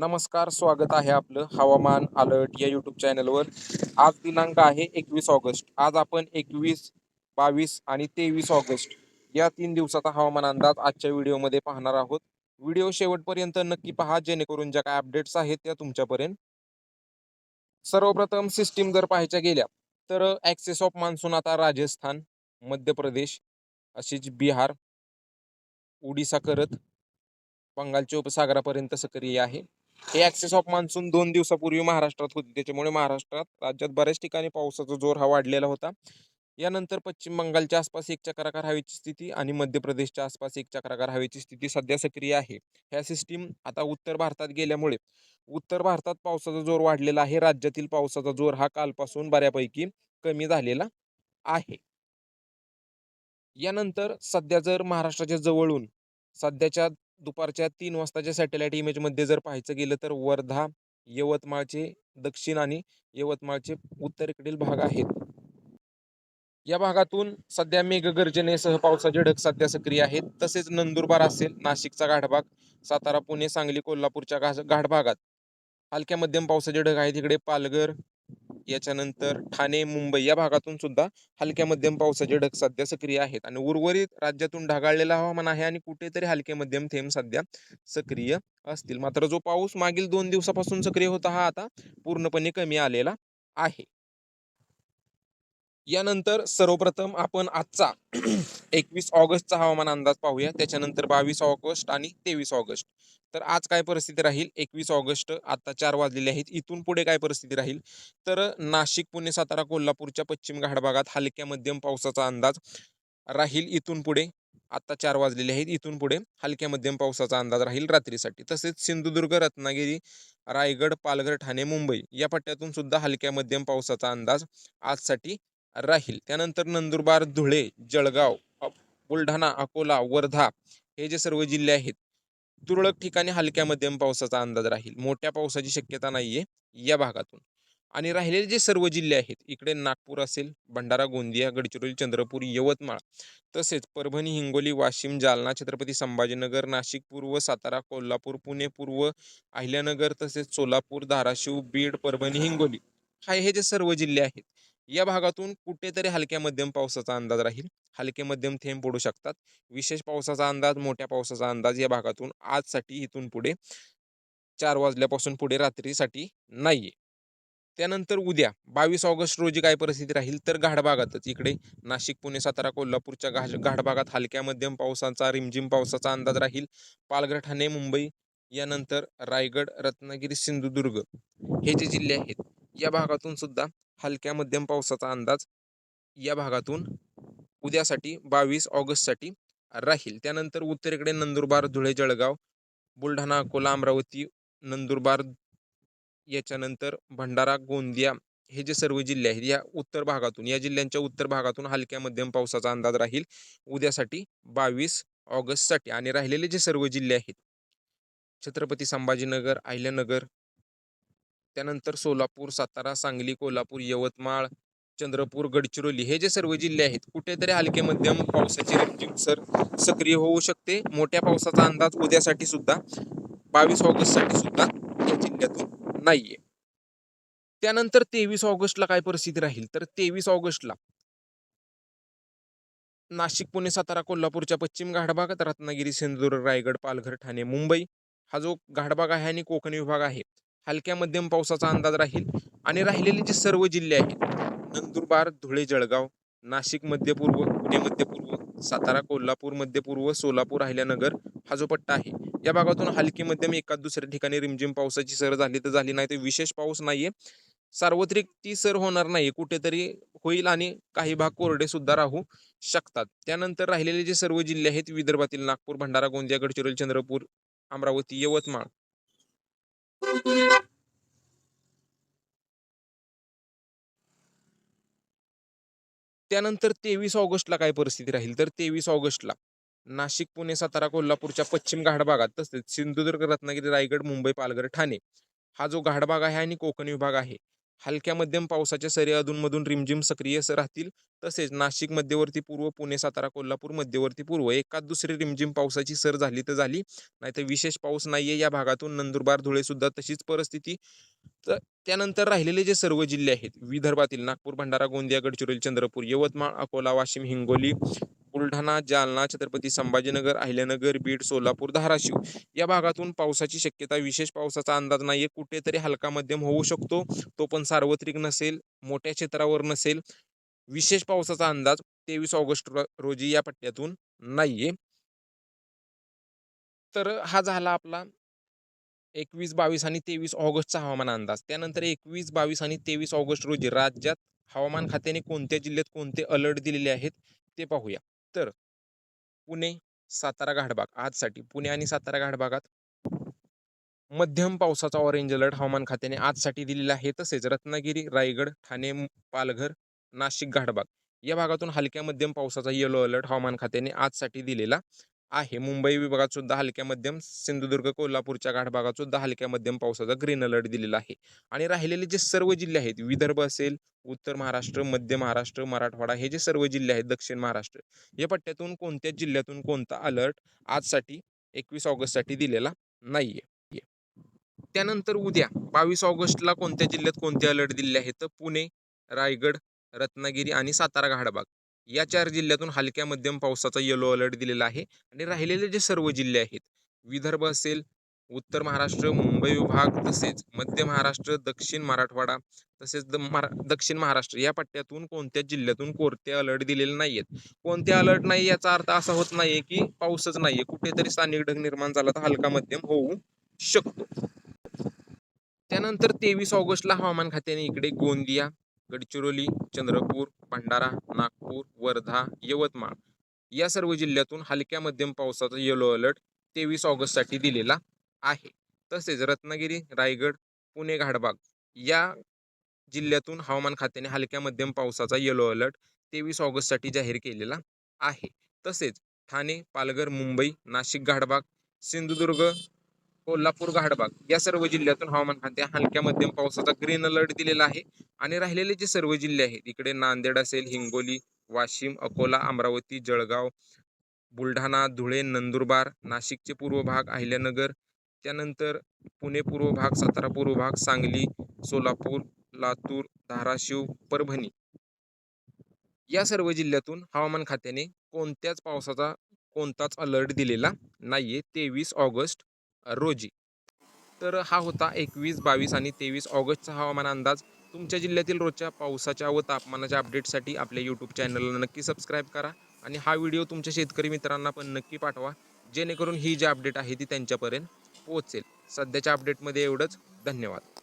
नमस्कार स्वागत आहे आपलं हवामान अलर्ट या यूट्यूब चॅनलवर. आज दिनांक आहे एकवीस ऑगस्ट. आज आपण एकवीस बावीस आणि तेवीस ऑगस्ट या तीन दिवसाचा हवामान अंदाज आजच्या व्हिडिओमध्ये पाहणार आहोत. व्हिडिओ शेवटपर्यंत नक्की पहा जेणेकरून ज्या काय अपडेट्स आहेत त्या तुमच्यापर्यंत. सर्वप्रथम सिस्टीम जर पाहायच्या गेल्या तर ॲक्सेस ऑफ मान्सून आता राजस्थान मध्य प्रदेश अशीच बिहार ओडिसा करत बंगालच्या उपसागरापर्यंत सक्रिय आहे. हे ॲक्सेस ऑफ मान्सून दोन दिवसापूर्वी महाराष्ट्रात होती. त्याच्यामुळे महाराष्ट्रात राज्यात बऱ्याच ठिकाणी पावसाचा जोर हा वाढलेला होता. यानंतर पश्चिम बंगालच्या आसपास एक चक्राकार हवेची स्थिती आणि मध्य प्रदेशच्या आसपास एक चक्राकार हवेची स्थिती सध्या सक्रिय आहे. ह्या सिस्टीम आता उत्तर भारतात गेल्यामुळे उत्तर भारतात पावसाचा जोर वाढलेला आहे. राज्यातील पावसाचा जोर हा कालपासून बऱ्यापैकी कमी झालेला आहे. यानंतर सध्या जर महाराष्ट्राच्या जवळून सध्याच्या दुपारच्या तीन वाजताच्या सॅटेलाईट इमेजमध्ये जर पाहायचं गेलं तर वर्धा यवतमाळचे दक्षिण आणि यवतमाळचे उत्तरेकडील भाग आहेत. या भागातून सध्या मेघगर्जनेसह पावसाचे ढग सध्या सक्रिय आहेत. तसेच नंदुरबार असेल नाशिकचा घाटभाग सातारा पुणे सांगली कोल्हापूरच्या घाट भागात हलक्या मध्यम पावसाचे ढग आहेत. इकडे पालघर याच्यानंतर ठाणे मुंबई या भागातून सुद्धा हलक्या मध्यम पावसाचे ढग सध्या सक्रिय आहेत आणि उर्वरित राज्यातून ढगाळलेलं हवामान आहे आणि कुठेतरी हलके मध्यम थेंब सध्या सक्रिय असतील. मात्र जो पाऊस मागील दोन दिवसापासून सक्रिय होता हा आता पूर्णपणे कमी आलेला आहे. यानंतर सर्वप्रथम आपण आजचा एकवीस ऑगस्टचा हवामान अंदाज पाहूया. त्याच्यानंतर बावीस ऑगस्ट आणि तेवीस ऑगस्ट. तर आज काय परिस्थिती राहील? एकवीस ऑगस्ट आता चार वाजलेले आहेत. इथून पुढे काय परिस्थिती राहील? तर नाशिक पुणे सातारा कोल्हापूरच्या पश्चिम घाट भागात हलक्या मध्यम पावसाचा अंदाज राहील इथून पुढे. आता चार वाजलेले आहेत. इथून पुढे हलक्या मध्यम पावसाचा अंदाज राहील रात्रीसाठी. तसेच सिंधुदुर्ग रत्नागिरी रायगड पालघर ठाणे मुंबई या पट्ट्यातून सुद्धा हलक्या मध्यम पावसाचा अंदाज आजसाठी राहील. त्यानंतर नंदुरबार धुळे जळगाव बुलढाणा अकोला वर्धा हे जे सर्व जिल्हे आहेत तुरळक ठिकाणी हलक्या मध्यम पावसाचा अंदाज राहील. मोठ्या पावसाची शक्यता नाहीये या भागातून. आणि राहिलेले जे सर्व जिल्हे आहेत इकडे नागपूर असेल भंडारा गोंदिया गडचिरोली चंद्रपूर यवतमाळ तसेच परभणी हिंगोली वाशिम जालना छत्रपती संभाजीनगर नाशिक पूर्व सातारा कोल्हापूर पुणे पूर्व अहिल्यानगर तसेच सोलापूर धाराशिव बीड परभणी हिंगोली हा हे जे सर्व जिल्हे आहेत या भागातून कुठेतरी हलक्या मध्यम पावसाचा अंदाज राहील. हलके मध्यम थेंब पडू शकतात. विशेष पावसाचा अंदाज मोठ्या पावसाचा अंदाज या भागातून आजसाठी इथून पुढे चार वाजल्यापासून पुढे रात्रीसाठी नाहीये. त्यानंतर उद्या बावीस ऑगस्ट रोजी काय परिस्थिती राहील? तर घाट भागातच इकडे. नाशिक पुणे सातारा कोल्हापूरच्या घाट भागात हलक्या मध्यम पावसाचा रिमझिम पावसाचा अंदाज राहील. पालघर ठाणे मुंबई यानंतर रायगड रत्नागिरी सिंधुदुर्ग हे जे जिल्हे आहेत या भागातून सुद्धा हलक्या मध्यम पावसाचा अंदाज या भागातून उद्यासाठी बावीस ऑगस्टसाठी राहील. त्यानंतर उत्तरेकडे नंदुरबार धुळे जळगाव बुलढाणा अकोला अमरावती नंदुरबार याच्यानंतर भंडारा गोंदिया हे जे सर्व जिल्हे आहेत या उत्तर भागातून या जिल्ह्यांच्या उत्तर भागातून हलक्या मध्यम पावसाचा अंदाज राहील उद्यासाठी बावीस ऑगस्टसाठी. आणि राहिलेले जे सर्व जिल्हे आहेत छत्रपती संभाजीनगर अहिल्यानगर त्यानंतर सोलापूर सातारा सांगली कोल्हापूर यवतमाळ चंद्रपूर गडचिरोली हे जे सर्व जिल्हे आहेत कुठेतरी हलके मध्यम पावसाची रिमझिम सर सक्रिय होऊ शकते. मोठ्या पावसाचा अंदाज उद्यासाठी सुद्धा बावीस ऑगस्टसाठी सुद्धा या जिल्ह्यातून नाहीये. त्यानंतर तेवीस ऑगस्टला काय परिस्थिती राहील? तर तेवीस ऑगस्टला नाशिक पुणे सातारा कोल्हापूरच्या पश्चिम घाटभागात रत्नागिरी सिंधुदुर्ग रायगड पालघर ठाणे मुंबई हा जो घाटभाग आहे आणि कोकण विभाग आहे हलक्या मध्यम पावसाचा अंदाज राहील आणि राहिलेले जे सर्व जिल्हे आहेत नंदुरबार धुळे जळगाव नाशिक मध्य पूर्व पुणे मध्य पूर्व सातारा कोल्हापूर मध्य पूर्व सोलापूर अहिल्यानगर हा जो पट्टा आहे या भागातून हलकी मध्यम एका दुसऱ्या ठिकाणी रिमझिम पावसाची सर झाली तर झाली नाही तर विशेष पाऊस नाहीये. सार्वत्रिक ती सर होणार नाही कुठेतरी होईल आणि काही भाग कोरडे सुद्धा राहू शकतात. त्यानंतर राहिलेले जे सर्व जिल्हे आहेत विदर्भातील नागपूर भंडारा गोंदिया गडचिरोली चंद्रपूर अमरावती यवतमाळ त्यानंतर तेवीस ऑगस्टला काय परिस्थिती राहील? तर तेवीस ऑगस्टला नाशिक पुणे सातारा कोल्हापूरच्या पश्चिम घाट भागात तसेच सिंधुदुर्ग रत्नागिरी रायगड मुंबई पालघर ठाणे हा जो घाट भाग आहे आणि कोकण विभाग आहे हलक्या मध्यम पावसाच्या सरी अधूनमधून रिमझिम सक्रिय राहतील. तसेच नाशिक मध्यवर्ती पूर्व पुणे सातारा कोल्हापूर मध्यवर्ती पूर्व एकाच दुसरी रिमझिम पावसाची सर झाली तर झाली. नाहीतर विशेष पाऊस नाहीये या भागातून. नंदुरबार धुळे सुद्धा तशीच परिस्थिती. तर त्यानंतर राहिलेले जे सर्व जिल्हे आहेत विदर्भातील नागपूर भंडारा गोंदिया गडचिरोली चंद्रपूर यवतमाळ अकोला वाशिम हिंगोली बुलढाणा जालना छत्रपती संभाजीनगर अहिल्यानगर बीड सोलापूर धाराशिव या भागातून पावसाची शक्यता विशेष पावसाचा अंदाज नाहीये. कुठेतरी हलका मध्यम होऊ शकतो. तो पण सार्वत्रिक नसेल मोठ्या क्षेत्रावर नसेल. विशेष पावसाचा अंदाज तेवीस ऑगस्ट रोजी या पट्ट्यातून नाहीये. तर हा झाला आपला एकवीस बावीस आणि तेवीस ऑगस्टचा हवामान अंदाज. त्यानंतर एकवीस बावीस आणि तेवीस ऑगस्ट रोजी राज्यात हवामान खात्याने कोणत्या जिल्ह्यात कोणते अलर्ट दिलेले आहेत ते पाहूया. तर पुणे सातारा घाटबाग आजसाठी पुणे आणि सातारा घाटबागात मध्यम पावसाचा ऑरेंज अलर्ट हवामान खात्याने आजसाठी दिलेला आहे. तसेच रत्नागिरी रायगड ठाणे पालघर नाशिक घाटबाग या भागातून हलक्या मध्यम पावसाचा येलो अलर्ट हवामान खात्याने आजसाठी दिलेला आहे. मुंबई विभागात सुद्धा हलक्या मध्यम सिंधुदुर्ग कोल्हापूरच्या घाटभागात सुद्धा हलक्या मध्यम पावसाचा ग्रीन अलर्ट दिलेला आहे. आणि राहिलेले जे सर्व जिल्हे आहेत विदर्भ असेल उत्तर महाराष्ट्र मध्य महाराष्ट्र मराठवाडा हे जे सर्व जिल्हे आहेत दक्षिण महाराष्ट्र या पट्ट्यातून कोणत्या जिल्ह्यातून कोणता अलर्ट आजसाठी एकवीस ऑगस्टसाठी दिलेला नाहीये. त्यानंतर उद्या बावीस ऑगस्टला कोणत्या जिल्ह्यात कोणते अलर्ट दिलेले आहेत? तर पुणे रायगड रत्नागिरी आणि सातारा घाटबाग या चार जिल्ह्यातून हलक्या मध्यम पावसाचा येलो अलर्ट दिलेला आहे आणि राहिलेले जे सर्व जिल्हे आहेत विदर्भ असेल उत्तर महाराष्ट्र मुंबई विभाग तसेच मध्य महाराष्ट्र दक्षिण मराठवाडा तसेच दक्षिण महाराष्ट्र या पट्ट्यातून कोणत्या जिल्ह्यातून कोणते अलर्ट दिलेले नाही आहेत कोणते अलर्ट नाही याचा अर्थ असा होत नाहीये की पाऊसच नाहीये. कुठेतरी स्थानिक ढग निर्माण झाला तर हलका मध्यम होऊ शकतो. त्यानंतर तेवीस ऑगस्टला हवामान खात्याने इकडे गोंदिया गडचिरोली चंद्रपूर भंडारा नागपूर वर्धा यवतमाळ या सर्व जिल्ह्यातून हलक्या मध्यम पावसाचा येलो अलर्ट तेवीस ऑगस्टसाठी दिलेला आहे. तसेच रत्नागिरी रायगड पुणे घाटबाग या जिल्ह्यातून हवामान खात्याने हलक्या मध्यम पावसाचा येलो अलर्ट तेवीस ऑगस्टसाठी जाहीर केलेला आहे. तसेच ठाणे पालघर मुंबई नाशिक घाटबाग सिंधुदुर्ग कोल्हापूर घाटबाग या सर्व जिल्ह्यातून हवामान खाते हलक्या मध्यम पावसाचा ग्रीन अलर्ट दिलेला आहे. आणि राहिलेले जे सर्व जिल्हे आहेत इकडे नांदेड असेल हिंगोली वाशिम अकोला अमरावती जळगाव बुलढाणा धुळे नंदुरबार नाशिकचे पूर्व भाग अहिल्यानगर त्यानंतर पुणे पूर्व भाग सातारा पूर्व भाग सांगली सोलापूर लातूर धाराशिव परभणी. या सर्व जिल्ह्यातून हवामान खात्याने कोणत्याच पावसाचा कोणताच अलर्ट दिलेला नाहीये. तेवीस ऑगस्ट रोजी. तर हा होता एकवीस बावीस आणि तेवीस ऑगस्टचा हवामान अंदाज. तुमच्या जिल्ह्यातील रोजच्या पावसाच्या व तापमानाच्या अपडेटसाठी आपल्या यूट्यूब चॅनलला नक्की सबस्क्राईब करा आणि हा व्हिडिओ तुमच्या शेतकरी मित्रांना पण नक्की पाठवा जेणेकरून ही जी अपडेट आहे ती त्यांच्यापर्यंत पोहोचेल. सध्याच्या अपडेटमध्ये एवढंच. धन्यवाद.